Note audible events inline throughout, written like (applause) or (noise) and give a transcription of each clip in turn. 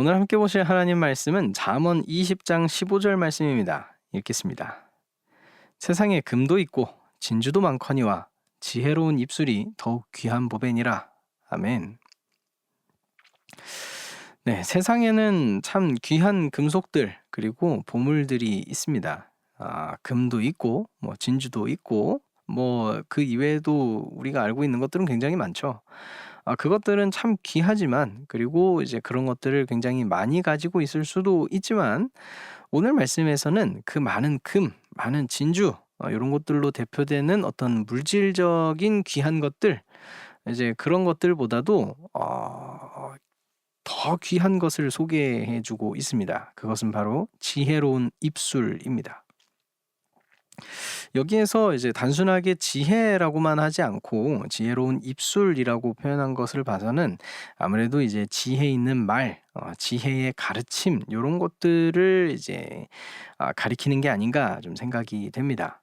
오늘 함께 보실 하나님 말씀은 잠언 20장 15절 말씀입니다. 읽겠습니다. 세상에 금도 있고 진주도 많거니와 지혜로운 입술이 더욱 귀한 보배니라. 아멘. 네, 세상에는 참 귀한 금속들 그리고 보물들이 있습니다. 아, 금도 있고 뭐 진주도 있고 뭐 그 이외에도 우리가 알고 있는 것들은 굉장히 많죠. 아, 그것들은 참 귀하지만 그리고 이제 그런 것들을 굉장히 많이 가지고 있을 수도 있지만 오늘 말씀에서는 그 많은 금, 많은 진주 어, 이런 것들로 대표되는 어떤 물질적인 귀한 것들 이제 그런 것들보다도 어, 더 귀한 것을 소개해 주고 있습니다. 그것은 바로 지혜로운 입술입니다. 여기에서 이제 단순하게 지혜라고만 하지 않고 지혜로운 입술이라고 표현한 것을 봐서는 아무래도 이제 지혜 있는 말, 어, 지혜의 가르침 이런 것들을 이제 아, 가리키는 게 아닌가 좀 생각이 됩니다.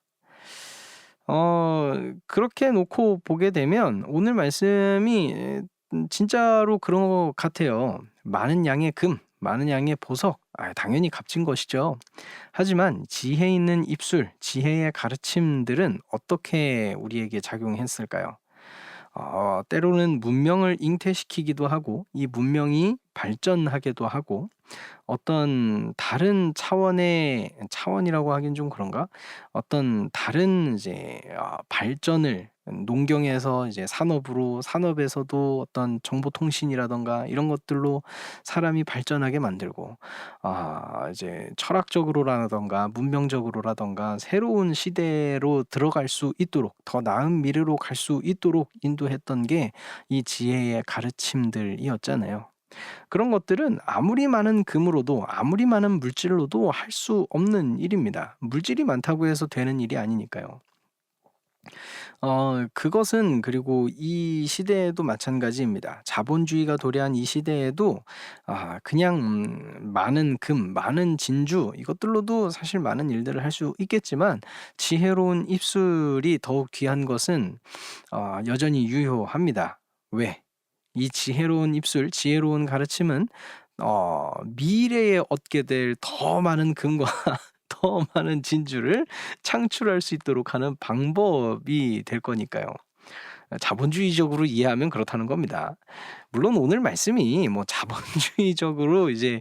어, 그렇게 놓고 보게 되면 오늘 말씀이 진짜로 그런 것 같아요. 많은 양의 금, 많은 양의 보석, 아, 당연히 값진 것이죠. 하지만 지혜 있는 입술, 지혜의 가르침들은 어떻게 우리에게 작용했을까요? 어, 때로는 문명을 잉태시키기도 하고 이 문명이 발전하게도 하고 어떤 다른 차원의 차원이라고 하긴 좀 그런가? 어떤 다른 이제 어, 발전을 농경에서 이제 산업으로 산업에서도 어떤 정보통신이라던가 이런 것들로 사람이 발전하게 만들고 아 이제 철학적으로라던가 문명적으로라던가 새로운 시대로 들어갈 수 있도록 더 나은 미래로 갈 수 있도록 인도했던 게 이 지혜의 가르침들이었잖아요. 그런 것들은 아무리 많은 금으로도 아무리 많은 물질로도 할 수 없는 일입니다. 물질이 많다고 해서 되는 일이 아니니까요. 어 그것은 그리고 이 시대에도 마찬가지입니다. 자본주의가 도래한 이 시대에도 아 그냥 음 많은 금, 많은 진주 이것들로도 사실 많은 일들을 할 수 있겠지만 지혜로운 입술이 더욱 귀한 것은 어 여전히 유효합니다. 왜? 이 지혜로운 입술, 지혜로운 가르침은 어 미래에 얻게 될 더 많은 금과 (laughs) 더 많은 진주를 창출할 수 있도록 하는 방법이 될 거니까요. 자본주의적으로 이해하면 그렇다는 겁니다. 물론 오늘 말씀이 뭐 자본주의적으로 (laughs) 이제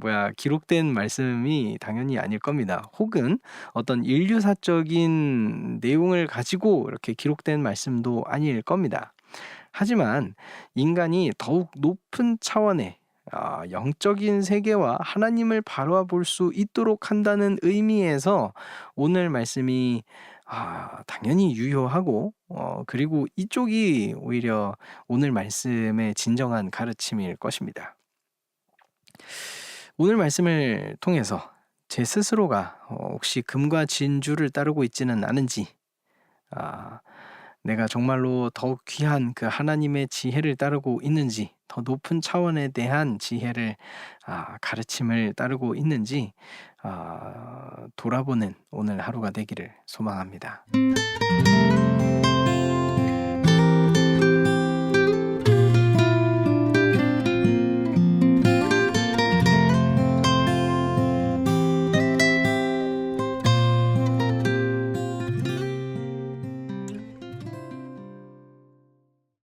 뭐야 기록된 말씀이 당연히 아닐 겁니다. 혹은 어떤 인류사적인 내용을 가지고 이렇게 기록된 말씀도 아닐 겁니다. 하지만 인간이 더욱 높은 차원의 아, 영적인 세계와 하나님을 바라볼 수 있도록 한다는 의미에서 오늘 말씀이 아, 당연히 유효하고 어, 그리고 이쪽이 오히려 오늘 말씀의 진정한 가르침일 것입니다. 오늘 말씀을 통해서 제 스스로가 어, 혹시 금과 진주를 따르고 있지는 않은지 아, 내가 정말로 더욱 귀한 그 하나님의 지혜를 따르고 있는지, 더 높은 차원에 대한 지혜를 아, 가르침을 따르고 있는지 아, 돌아보는 오늘 하루가 되기를 소망합니다.